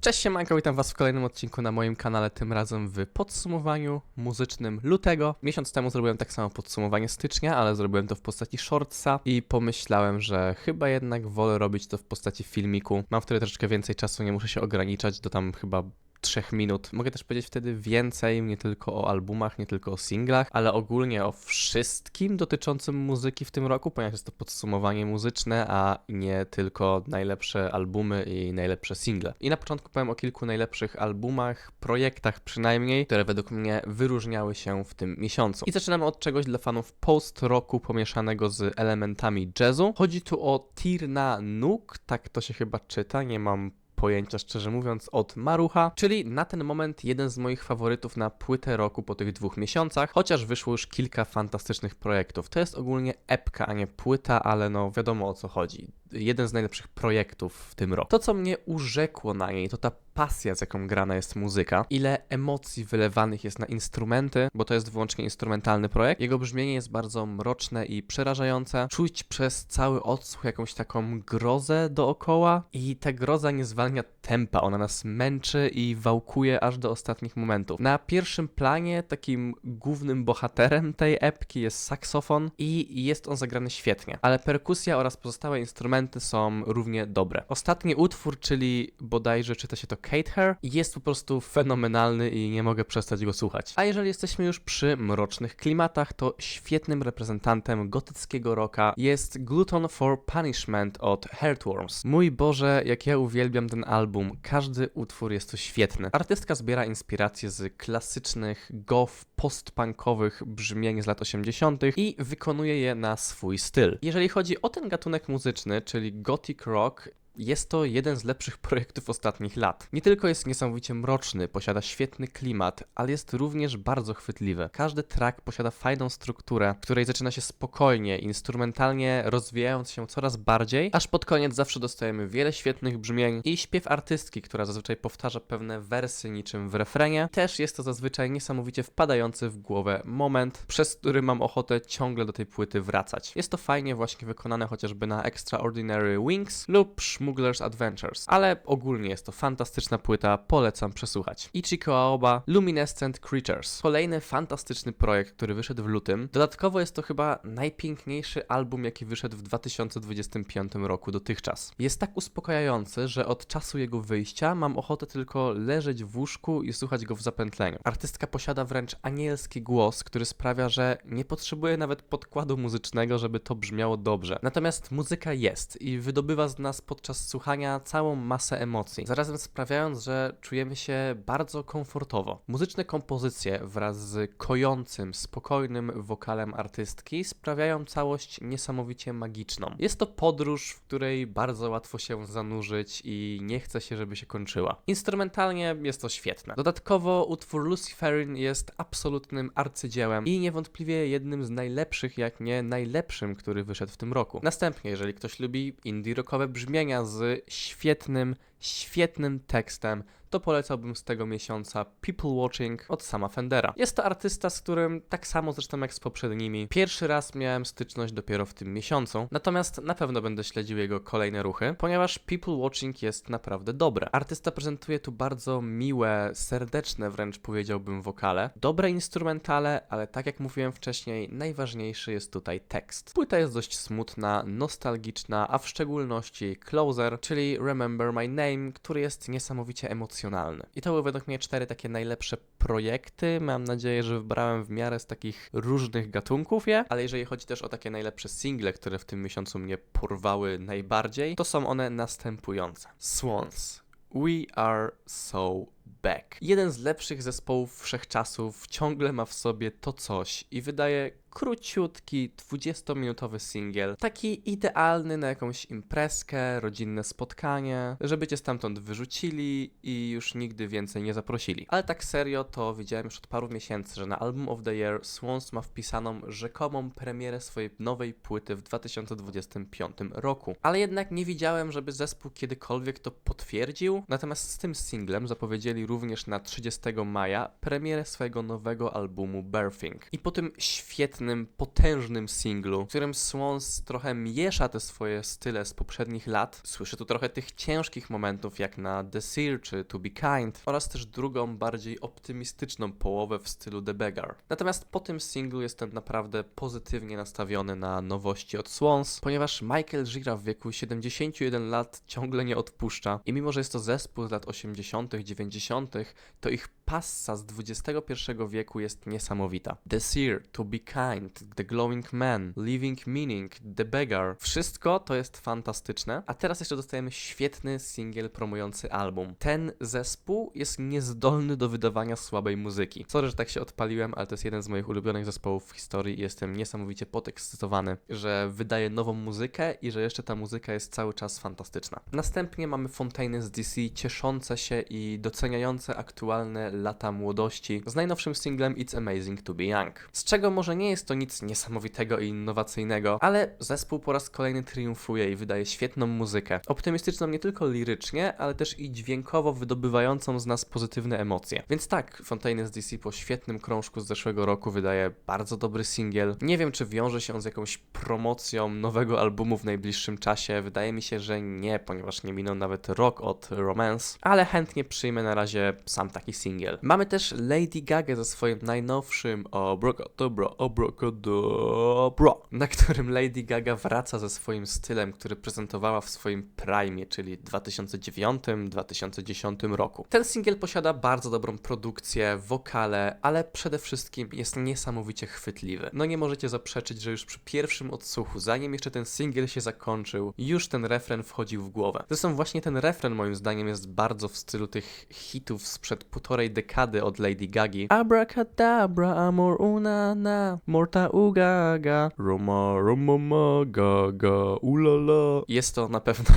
Cześć siemanko, witam was w kolejnym odcinku na moim kanale, tym razem w podsumowaniu muzycznym lutego. Miesiąc temu zrobiłem tak samo podsumowanie stycznia, ale zrobiłem to w postaci shortsa i pomyślałem, że chyba jednak wolę robić to w postaci filmiku. Mam wtedy troszeczkę więcej czasu, nie muszę się ograniczać do tam chyba trzech minut. Mogę też powiedzieć wtedy więcej, nie tylko o albumach, nie tylko o singlach, ale ogólnie o wszystkim dotyczącym muzyki w tym roku, ponieważ jest to podsumowanie muzyczne, a nie tylko najlepsze albumy i najlepsze single. I na początku powiem o kilku najlepszych albumach, projektach przynajmniej, które według mnie wyróżniały się w tym miesiącu. I zaczynamy od czegoś dla fanów post-roku pomieszanego z elementami jazzu. Chodzi tu o Tirna Nuk, tak to się chyba czyta, nie mam pojęcia, szczerze mówiąc, od Marucha, czyli na ten moment jeden z moich faworytów na płytę roku po tych dwóch miesiącach, chociaż wyszło już kilka fantastycznych projektów. To jest ogólnie epka, a nie płyta, ale no wiadomo o co chodzi. Jeden z najlepszych projektów w tym roku. To, co mnie urzekło na niej, to ta pasja, z jaką grana jest muzyka, ile emocji wylewanych jest na instrumenty, bo to jest wyłącznie instrumentalny projekt. Jego brzmienie jest bardzo mroczne i przerażające. Czuć przez cały odsłuch jakąś taką grozę dookoła i ta groza nie zwalnia tempa, ona nas męczy i wałkuje aż do ostatnich momentów. Na pierwszym planie takim głównym bohaterem tej epki jest saksofon i jest on zagrany świetnie, ale perkusja oraz pozostałe instrumenty są równie dobre. Ostatni utwór, czyli bodajże czyta się to Kate Hair, jest po prostu fenomenalny i nie mogę przestać go słuchać. A jeżeli jesteśmy już przy mrocznych klimatach, to świetnym reprezentantem gotyckiego rocka jest Glutton for Punishment od Heartworms. Mój Boże, jak ja uwielbiam ten album, każdy utwór jest tu świetny. Artystka zbiera inspiracje z klasycznych goth post-punkowych brzmień z lat 80. i wykonuje je na swój styl. Jeżeli chodzi o ten gatunek muzyczny, czyli gothic rock, jest to jeden z lepszych projektów ostatnich lat. Nie tylko jest niesamowicie mroczny, posiada świetny klimat, ale jest również bardzo chwytliwy. Każdy track posiada fajną strukturę, której zaczyna się spokojnie, instrumentalnie rozwijając się coraz bardziej, aż pod koniec zawsze dostajemy wiele świetnych brzmień i śpiew artystki, która zazwyczaj powtarza pewne wersy niczym w refrenie. Też jest to zazwyczaj niesamowicie wpadający w głowę moment, przez który mam ochotę ciągle do tej płyty wracać. Jest to fajnie właśnie wykonane chociażby na Extraordinary Wings lub Smuggler's Adventures, ale ogólnie jest to fantastyczna płyta, polecam przesłuchać. Ichiko Aoba Luminescent Creatures. Kolejny fantastyczny projekt, który wyszedł w lutym. Dodatkowo jest to chyba najpiękniejszy album, jaki wyszedł w 2025 roku dotychczas. Jest tak uspokajający, że od czasu jego wyjścia mam ochotę tylko leżeć w łóżku i słuchać go w zapętleniu. Artystka posiada wręcz anielski głos, który sprawia, że nie potrzebuje nawet podkładu muzycznego, żeby to brzmiało dobrze. Natomiast muzyka jest i wydobywa z nas podczas słuchania całą masę emocji, zarazem sprawiając, że czujemy się bardzo komfortowo. Muzyczne kompozycje wraz z kojącym, spokojnym wokalem artystki sprawiają całość niesamowicie magiczną. Jest to podróż, w której bardzo łatwo się zanurzyć i nie chce się, żeby się kończyła. Instrumentalnie jest to świetne. Dodatkowo utwór Luciferin jest absolutnym arcydziełem i niewątpliwie jednym z najlepszych, jak nie najlepszym, który wyszedł w tym roku. Następnie, jeżeli ktoś lubi indie rockowe brzmienia z świetnym, świetnym tekstem, to polecałbym z tego miesiąca People Watching od sama Fendera. Jest to artysta, z którym tak samo zresztą jak z poprzednimi, pierwszy raz miałem styczność dopiero w tym miesiącu, natomiast na pewno będę śledził jego kolejne ruchy, ponieważ People Watching jest naprawdę dobre. Artysta prezentuje tu bardzo miłe, serdeczne wręcz powiedziałbym wokale, dobre instrumentale, ale tak jak mówiłem wcześniej, najważniejszy jest tutaj tekst. Płyta jest dość smutna, nostalgiczna, a w szczególności Closer, czyli Remember My Name, który jest niesamowicie emocjonalny. I to były według mnie cztery takie najlepsze projekty. Mam nadzieję, że wybrałem w miarę z takich różnych gatunków je, ale jeżeli chodzi też o takie najlepsze single, które w tym miesiącu mnie porwały najbardziej, to są one następujące. Swans. We are so back. Jeden z lepszych zespołów wszechczasów ciągle ma w sobie to coś i wydaje króciutki, 20-minutowy singiel. Taki idealny na jakąś imprezkę, rodzinne spotkanie, żeby cię stamtąd wyrzucili i już nigdy więcej nie zaprosili. Ale tak serio to widziałem już od paru miesięcy, że na Album of the Year Swans ma wpisaną rzekomą premierę swojej nowej płyty w 2025 roku. Ale jednak nie widziałem, żeby zespół kiedykolwiek to potwierdził. Natomiast z tym singlem zapowiedzieli również na 30 maja premierę swojego nowego albumu Birthing. I po tym świetnym potężnym singlu, w którym Swans trochę miesza te swoje style z poprzednich lat. Słyszę tu trochę tych ciężkich momentów, jak na The Seer czy To Be Kind, oraz też drugą, bardziej optymistyczną połowę w stylu The Beggar. Natomiast po tym singlu jestem naprawdę pozytywnie nastawiony na nowości od Swans, ponieważ Michael Gira w wieku 71 lat ciągle nie odpuszcza i mimo, że jest to zespół z lat 80., 90., to ich passa z XXI wieku jest niesamowita. The Seer, To Be Kind, The Glowing Man, Living Meaning, The Beggar. Wszystko to jest fantastyczne. A teraz jeszcze dostajemy świetny singiel promujący album. Ten zespół jest niezdolny do wydawania słabej muzyki. Sorry, że tak się odpaliłem, ale to jest jeden z moich ulubionych zespołów w historii i jestem niesamowicie podekscytowany, że wydaje nową muzykę i że jeszcze ta muzyka jest cały czas fantastyczna. Następnie mamy Fontaine z DC cieszące się i doceniające aktualne lata młodości z najnowszym singlem It's Amazing to Be Young. Z czego może nie jest to nic niesamowitego i innowacyjnego, ale zespół po raz kolejny triumfuje i wydaje świetną muzykę. Optymistyczną nie tylko lirycznie, ale też i dźwiękowo wydobywającą z nas pozytywne emocje. Więc tak, Fontaine z DC po świetnym krążku z zeszłego roku wydaje bardzo dobry singiel. Nie wiem, czy wiąże się on z jakąś promocją nowego albumu w najbliższym czasie. Wydaje mi się, że nie, ponieważ nie minął nawet rok od Romance, ale chętnie przyjmę na razie sam taki singiel. Mamy też Lady Gaga ze swoim najnowszym Abracadabra, Abracadabra, na którym Lady Gaga wraca ze swoim stylem, który prezentowała w swoim prime, czyli 2009-2010 roku. Ten singiel posiada bardzo dobrą produkcję, wokale, ale przede wszystkim jest niesamowicie chwytliwy. No nie możecie zaprzeczyć, że już przy pierwszym odsłuchu, zanim jeszcze ten singiel się zakończył, już ten refren wchodził w głowę. Zresztą właśnie ten refren moim zdaniem jest bardzo w stylu tych hitów sprzed półtorej dekady od Lady Gagi. Abracadabra, amor una na, morta ugaga, roma roma ma, gaga, ulala. Jest to na pewno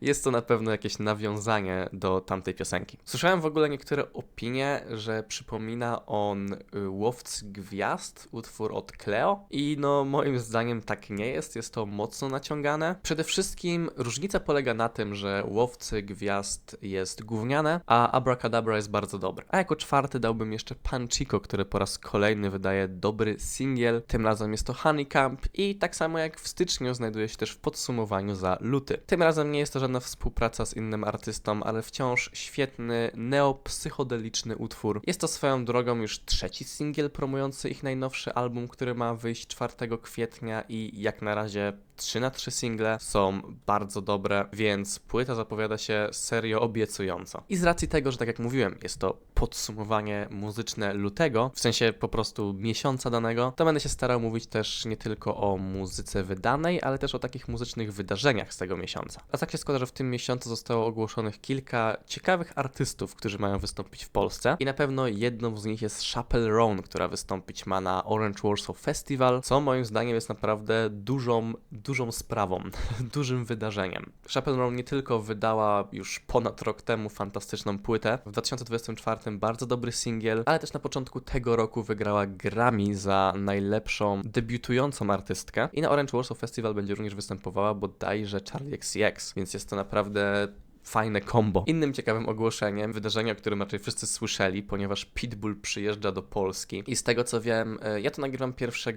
jest to na pewno jakieś nawiązanie do tamtej piosenki. Słyszałem w ogóle niektóre opinie, że przypomina on y, Łowcy Gwiazd, utwór od Cleo i no moim zdaniem tak nie jest, jest to mocno naciągane. Przede wszystkim różnica polega na tym, że Łowcy Gwiazd jest gówniane, a Abracadabra jest bardzo dobre. A jako czwarty dałbym jeszcze Panchico, który po raz kolejny wydaje dobry singiel, tym razem jest to Honeycamp i tak samo jak w styczniu znajduje się też w podsumowaniu za luty. Tym razem nie jest to żadna współpraca z innym artystą, ale wciąż świetny, neopsychodeliczny utwór. Jest to swoją drogą już trzeci singiel promujący ich najnowszy album, który ma wyjść 4 kwietnia i jak na razie 3 na 3 single są bardzo dobre, więc płyta zapowiada się serio obiecująco. I z racji tego, że tak jak mówiłem, jest to podsumowanie muzyczne lutego, w sensie po prostu miesiąca danego, to będę się starał mówić też nie tylko o muzyce wydanej, ale też o takich muzycznych wydarzeniach z tego miesiąca. A tak się składa, że w tym miesiącu zostało ogłoszonych kilka ciekawych artystów, którzy mają wystąpić w Polsce i na pewno jedną z nich jest Chappell Roan, która wystąpić ma na Orange Warsaw Festival, co moim zdaniem jest naprawdę dużą, dużą sprawą, dużym wydarzeniem. Chappell Roan nie tylko wydała już ponad rok temu fantastyczną płytę, w 2024 bardzo dobry singiel, ale też na początku tego roku wygrała Grammy za najlepszą debiutującą artystkę i na Orange Warsaw Festival będzie również występowała bodajże Charlie XCX, więc jest to naprawdę fajne combo. Innym ciekawym ogłoszeniem, wydarzenie, o którym raczej wszyscy słyszeli, ponieważ Pitbull przyjeżdża do Polski i z tego co wiem, e, ja to nagrywam 1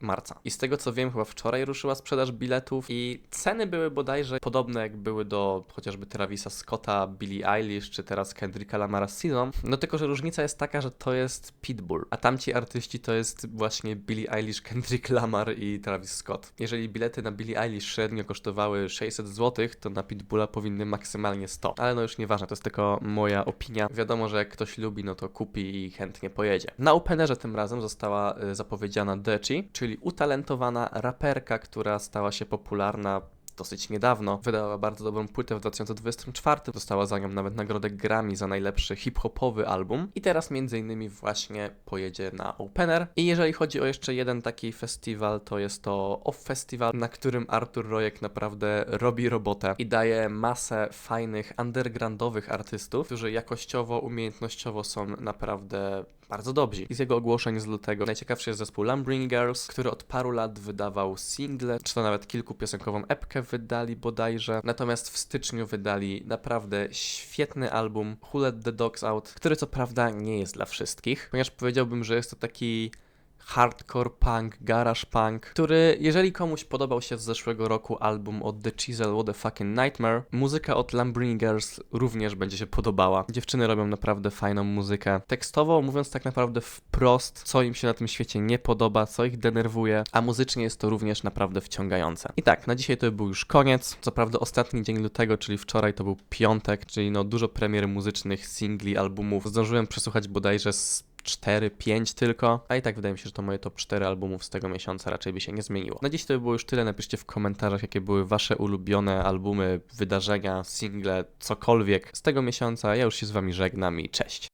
marca i z tego co wiem, chyba wczoraj ruszyła sprzedaż biletów i ceny były bodajże podobne jak były do chociażby Travisa Scotta, Billie Eilish czy teraz Kendricka Lamara Season, no tylko, że różnica jest taka, że to jest Pitbull, a tamci artyści to jest właśnie Billie Eilish, Kendrick Lamar i Travis Scott. Jeżeli bilety na Billie Eilish średnio kosztowały 600 zł, to na Pitbulla powinny maksymalnie 100. Ale no już nieważne, to jest tylko moja opinia. Wiadomo, że jak ktoś lubi, no to kupi i chętnie pojedzie. Na Openerze tym razem została y, zapowiedziana Deci, czyli utalentowana raperka, która stała się popularna dosyć niedawno. Wydała bardzo dobrą płytę w 2024. Dostała za nią nawet nagrodę Grammy za najlepszy hip-hopowy album. I teraz między innymi właśnie pojedzie na Opener. I jeżeli chodzi o jeszcze jeden taki festiwal, to jest to Off Festival, na którym Artur Rojek naprawdę robi robotę i daje masę fajnych undergroundowych artystów, którzy jakościowo, umiejętnościowo są naprawdę bardzo dobrzy. I z jego ogłoszeń z lutego najciekawszy jest zespół Lumbering Girls, który od paru lat wydawał single, czy to nawet kilkupiosenkową epkę wydali bodajże. Natomiast w styczniu wydali naprawdę świetny album Who Let The Dogs Out, który co prawda nie jest dla wszystkich, ponieważ powiedziałbym, że jest to taki hardcore punk, garage punk, który jeżeli komuś podobał się z zeszłego roku album od The Chisel What the Fucking Nightmare, muzyka od Lamborghini Girls również będzie się podobała. Dziewczyny robią naprawdę fajną muzykę. Tekstowo mówiąc tak naprawdę wprost, co im się na tym świecie nie podoba, co ich denerwuje, a muzycznie jest to również naprawdę wciągające. I tak, na dzisiaj to był już koniec. Co prawda ostatni dzień lutego, czyli wczoraj to był piątek, czyli no dużo premier muzycznych, singli, albumów. Zdążyłem przesłuchać bodajże z 4, 5 tylko, a i tak wydaje mi się, że to moje top 4 albumów z tego miesiąca raczej by się nie zmieniło. Na dziś to by było już tyle, napiszcie w komentarzach, jakie były wasze ulubione albumy, wydarzenia, single, cokolwiek z tego miesiąca. Ja już się z wami żegnam i cześć.